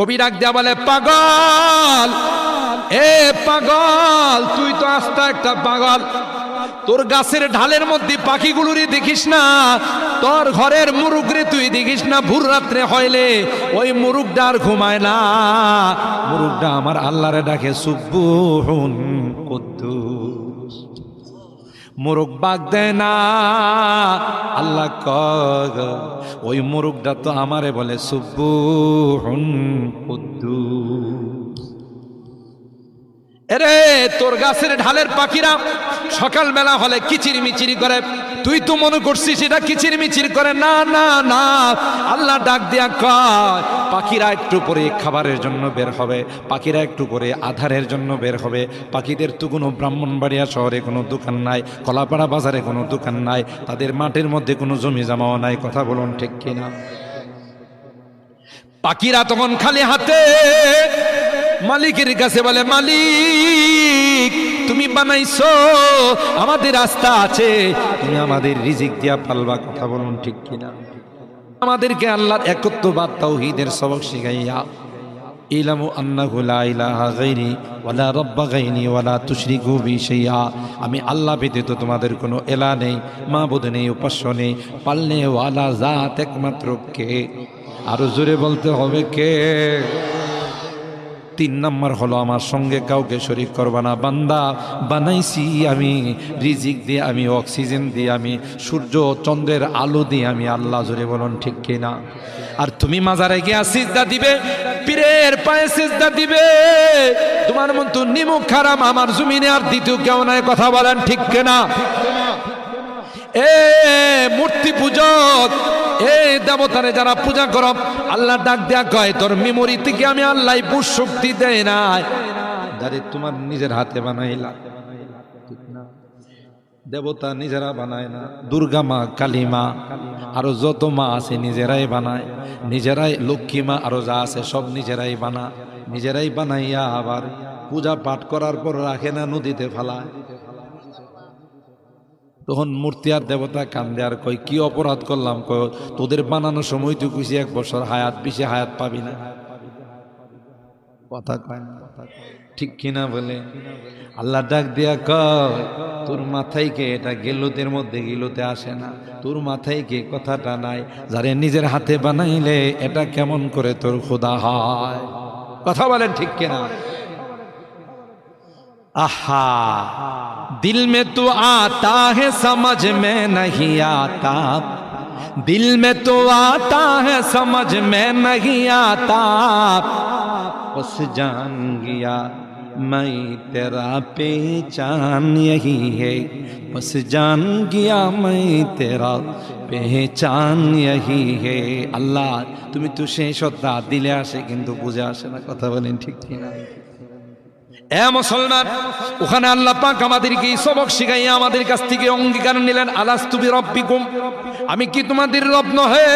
কবি ডাক দেয়া বলে, পাগল, এ পাগল, তুই তো আস্তা একটা পাগল। তোর গাছের ঢালের মধ্যে পাখিগুলোরই দেখিস না, তোর ঘরের মুরুগরে তুই দেখিস না, ভোর রাত্রে হইলে ওই মুরুগটা আর ঘুমায় না। মুরুগটা আমার আল্লাহরে ডাকে, সুব্বুহুন কুদ্দুস। মোরগ বাগ দেয় না। আল্লাহ কগ। ওই মোরগটা তো আমারে বলে সুব্বু হুন এরে, তোর গাছের ঢালের পাখিরা সকালবেলা হলে কিচির মিচিরি করে। তুই তো মনে করছিস এটা কিচির মিচির করে। না না না, আল্লাহ ডাক দিয়া কয়, পাখিরা একটু পরে খাবারের জন্য বের হবে, পাখিরা একটু করে আধারের জন্য বের হবে। পাখিদের তো কোনো ব্রাহ্মণবাড়িয়া শহরে কোনো দোকান নাই, কলাপাড়া বাজারে কোনো দোকান নাই, তাদের মাঠের মধ্যে কোনো জমি জমাও নাই, কথা বলুন ঠিক কিনা? পাখিরা তখন খালি হাতে মালিকের কাছে বলে, মালিক তুমি বানাইছো, আমাদের রাস্তা আছে। তুমি আমাদের রিজিক দিয়া পালবা কথা বলুন ঠিক কিনা? আমাদেরকে আল্লাহর একত্র একত্ববাদ তাওহীদের সবক শিখাইয়া, ইলামু আন্নাহু ইলাহা গায়রি ওয়ালা রাব্বা গায়নি ওয়ালা তুশরিকু আমি আল্লাহ ব্যতীত তোমাদের কোনো এলা নেই, মাবুদ নেই, উপাস্য নেই পালনে ওয়ালা জাত একমাত্র কে? আরও জোরে বলতে হবে কে? তিন নম্বর হলো, আমার সঙ্গে কাউকে শরিক করবা না, বান্দা। বানাইছি আমি রিজিক দিয়ে, আমি অক্সিজেন দিয়ে, আমি সূর্য চন্দ্রের আলো দিয়ে, আমি আল্লাহ জোরে বলুন, ঠিক কিনা আর তুমি মাজারে গিয়া সিজদা দিবে, পীরের পায়ে সিজদা দিবে। তোমার মতো নিমুখ খারাপ, আমার জমিনে আর দ্বিতীয় কেউ নাই, কথা বলেন, ঠিক কিনা এ মূর্তি পূজক এ দেবতারে যারা পূজা কর, আল্লাহ ডাক দেয়া কয়, তোর মেমোরি থেকে আমি আল্লাহ বুঝ শক্তি দেয় নাই। যারে তোমার নিজের হাতে বানাইলা। না? দেবতা নিজেরা বানায় না। দুর্গা মা, কালী মা, আরও যত মা আছে নিজেরাই বানায়। নিজেরাই লক্ষ্মী মা, আরও যা আছে সব নিজেরাই বানা। নিজেরাই বানাইয়া আবার পূজা পাঠ করার পর রাখে না, নদীতে ফেলায়। তখন মূর্তি আর দেবতা কান্দে আর কই কি অপরাধ করলাম? কয়, তোদের বানানোর সময় তুই খুশি এক বছর, হায়াত বেশি হায়াত পাবি না। কথা কয় না। ঠিক কিনা বলে? আল্লাহ ডাক দিয়া কয়, তোর মাথায় কে এটা গেলুতের মধ্যে গিলুতে আসে না? তোর মাথায় কে কথাটা নাই? যারে নিজের হাতে বানাইলে এটা কেমন করে তোর খোদা হয়? কথা বলেন ঠিক কিনা? आहा दिल में तो आता है समझ में नहीं आता दिल में तो आता है समझ में नहीं आता बस जान गया मैं तेरा पहचान यही है बस जान गया मैं तेरा पहचान यही है আল্লাহ তুমি তো সেই সত্তা দিলে আসে কিন্তু বুঝে আসে না কথা বলেন ঠিক কিনা এ মুসলমান ওখানে আল্লাহ পাক আমাদেরকে এই সবক শিখাইয়া আমাদের কাছ থেকে অঙ্গীকার নিলেন আলাস্তুবি রব্বিকুম আমি কি তোমাদের রব নহে?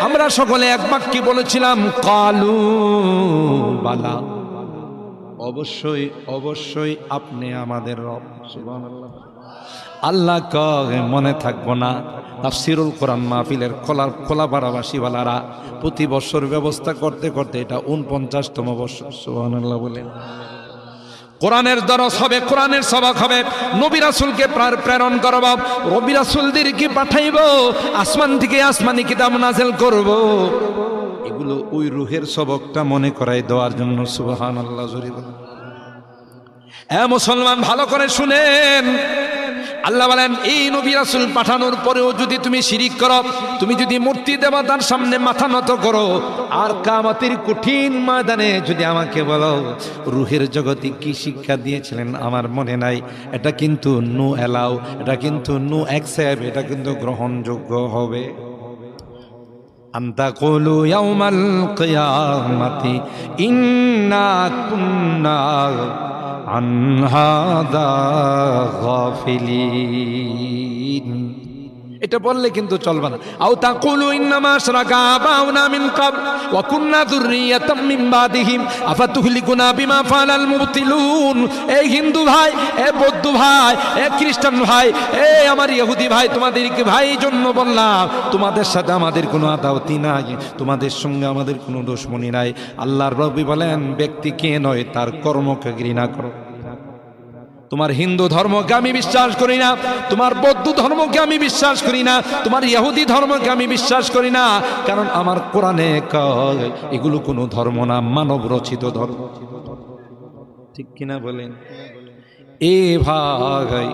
আমরা সকলে এক বাক্যে বলেছিলাম কালু বালা। অবশ্যই অবশ্যই আপনি আমাদের রব। আল্লাহ কগে মনে থাকব না। তাফসিরুল কোরআন মাহফিলের খোলা খোলা বারাবাসীওয়ালারা প্রতি বছর ব্যবস্থা করতে করতে এটা উনপঞ্চাশতম বছর সুবহানাল্লাহ বলেন। কোরআনের দরস হবে, কোরআনের সবক হবে। নবী রাসুলকে প্রার প্রেরণ করব, রবি রাসুলদেরকে পাঠাইব, আসমান থেকে আসমানি কিতাব নাজেল করব। এগুলো ওই রুহের সবকটা মনে করাই দেওয়ার জন্য সুবাহ আল্লাহ জরিব এ মুসলমান, ভালো করে শুনেন। আল্লাহ বলেন, এই নবী রাসুল পাঠানোর পরেও যদি তুমি শিরিক করো, তুমি যদি মূর্তি দেবতার সামনে মাথা নত করো, আর কামাতের কঠিন ময়দানে যদি আমাকে বলো, রুহের জগতে কি শিক্ষা দিয়েছিলেন আমার মনে নাই। এটা কিন্তু নো অ্যালাউ এটা কিন্তু নো অ্যাকসেপ্ট এটা কিন্তু গ্রহণযোগ্য হবে। আন্তা কলু ইয়াউমাল কিয়ামাতি, ইন্না কুন্না عن هذا غافلين. এটা বললে কিন্তু চলবে না। আও তাকুলু ইন্নামা আশরাকা আবাউনা মিন কাব ওয়া কুননা যুররিয়াতাম মিন বাদিহিম, আফাতুহলিকুনা বিমা ফালাল মুবতিলুন। এই হিন্দু ভাই, এ বৌদ্ধ ভাই, এ খ্রিস্টান ভাই, এ আমার ইহুদি ভাই, তোমাদেরকে ভাই জন্য বললাম, তোমাদের সাথে আমাদের কোনো আদাওতি নাই, তোমাদের সঙ্গে আমাদের কোনো দুশ্মনী নাই। আল্লাহর রবি বলেন, ব্যক্তি কে নয়, তার কর্মকে ঘৃণা করো। তোমার হিন্দু ধর্মকে আমি বিশ্বাস করি না, তোমার বৌদ্ধ ধর্মকে আমি বিশ্বাস করি না, তোমার ইহুদি ধর্মকে আমি বিশ্বাস করি না, কারণ আমার কোরআনে এগুলো কোনো ধর্ম না, মানব রচিত ধর্ম। ঠিক কিনা বলেন? এ ভাই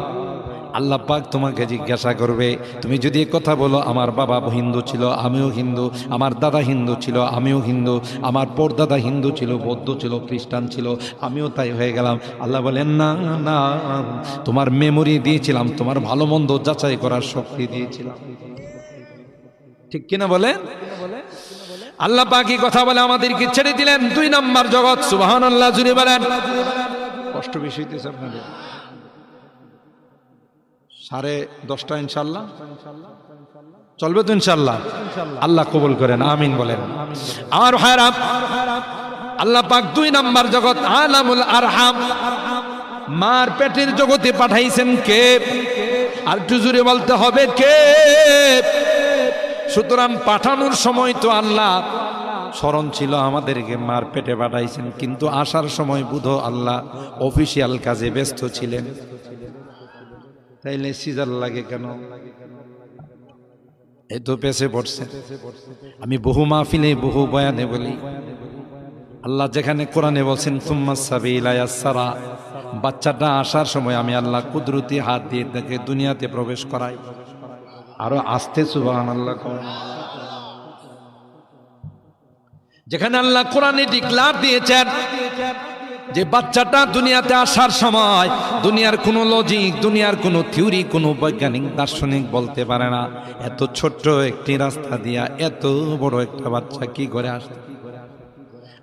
আল্লাহ পাক তোমাকে জিজ্ঞাসা করবে, তুমি যদি কথা বলো, আমার বাবা হিন্দু ছিল, আমিও হিন্দু, আমার দাদা হিন্দু ছিল, আমিও হিন্দু, আমার পরদাদা হিন্দু ছিল, বৌদ্ধ ছিল, খ্রিস্টান ছিল, আমিও তাই হয়ে গেলাম। আল্লাহ বলেন, না না, তোমার মেমোরি দিয়েছিলাম, তোমার ভালো মন্দ যাচাই করার শক্তি দিয়েছিলাম। ঠিক কিনা বলে আল্লাহ পাকি কথা বলে আমাদেরকে ছেড়ে দিলেন। দুই নম্বর জগৎ সুবাহান আল্লাহ জুড়ে বলেন কষ্ট বেশি হইতেছে আপনাদের। সাড়ে দশটা ইনশাল্লাহ। চলবে তো ইনশাল্লাহ? আল্লাহ কবুল করেন, আমিন বলেন। আর ভাইরাম আল্লাহ পাক দুই নাম্বার জগৎ, আলামুল আরহাম, মার পেটের জগতে পাঠাইছেন কে? আর জুড়ে বলতে হবে কে? সুতরাং পাঠানোর সময় তো আল্লাহ স্মরণ ছিল আমাদেরকে, মার পেটে পাঠাইছেন, কিন্তু আসার সময় বুধ আল্লাহ অফিসিয়াল কাজে ব্যস্ত ছিলেন। তাইলে সিজার লাগে কেন? এই তো পেছে পড়ছে। আমি বহু মাহফিলে, বহু বয়ানে বলি, আল্লাহ যেখানে কোরআনে বলছেন সাবিলায়াসারা বাচ্চাটা আসার সময় আমি আল্লাহ কুদরতি হাত দিয়ে তাকে দুনিয়াতে প্রবেশ করাই। আরও আস্তে সুবাহান আল্লাহ। যেখানে আল্লাহ কোরআনে ডিক্লার দিয়েছেন যে বাচ্চাটা দুনিয়াতে আসার সময় দুনিয়ার কোনো লজিক দুনিয়ার কোনো থিওরি কোনো বৈজ্ঞানিক, দার্শনিক বলতে পারে না। এত ছোট্ট একটি রাস্তা দিয়া, এত বড় একটা বাচ্চা কি করে আসতে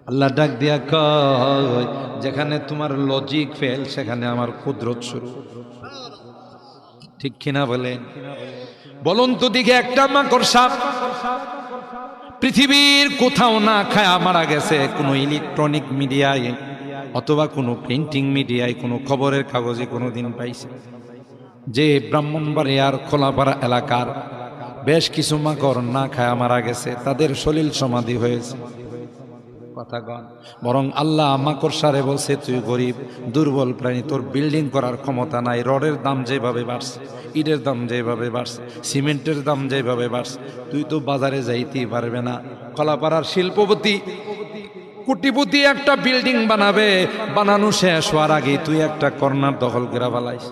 আল্লাহ ডাক দিয়া কয়, যেখানে তোমার লজিক ফেল সেখানে আমার কুদরত শুরু। ঠিক কিনা বলে? বলুন তো দিকে একটা মাকড় সাপ পৃথিবীর কোথাও না খায়া মারা গেছে কোনো ইলেকট্রনিক মিডিয়ায় অথবা কোনো প্রিন্টিং মিডিয়ায় কোনো খবরের কাগজে কোনো দিন পাইছে। যে ব্রাহ্মণবাড়িয়ার খোলাপাড়া এলাকার বেশ কিছু মাকড় না খায়া মারা গেছে, তাদের সলিল সমাধি হয়েছে। কথা কন বরং আল্লাহ মাকড় সারে বলছে, তুই গরিব, দুর্বল প্রাণী, তোর বিল্ডিং করার ক্ষমতা নাই, রডের দাম যেভাবে বাড়ছে, ইটের দাম যেভাবে বাড়ছে, সিমেন্টের দাম যেভাবে বাড়ছে, তুই তো বাজারে যাইতেই পারবে না। কলাপাড়ার শিল্পপতি কুটিপতি একটা বিল্ডিং বানাবে, বানানো শেষ হওয়ার আগে তুই একটা কর্নার দখল করে ফেলাইস।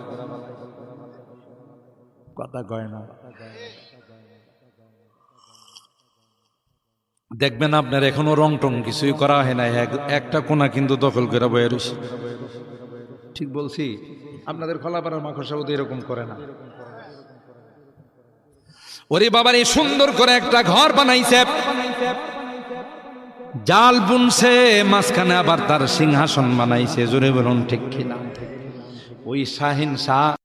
কথা কয় না। দেখবেন আপনার এখনও রং টং কিছুই করা হয় না এক- একটা কোনা কিন্তু দখল করে বয়ে ঠিক বলছি, আপনাদের খোলাপাড়ার বোধহয় এরকম করে না। ওরে বাবার এই সুন্দর করে একটা ঘর বানাইছে। জাল বুনছে মাঝখানে আবার তার সিংহাসন বানাইছে। জোরে বলুন ঠিক কিনা? ওই শাহিন শাহ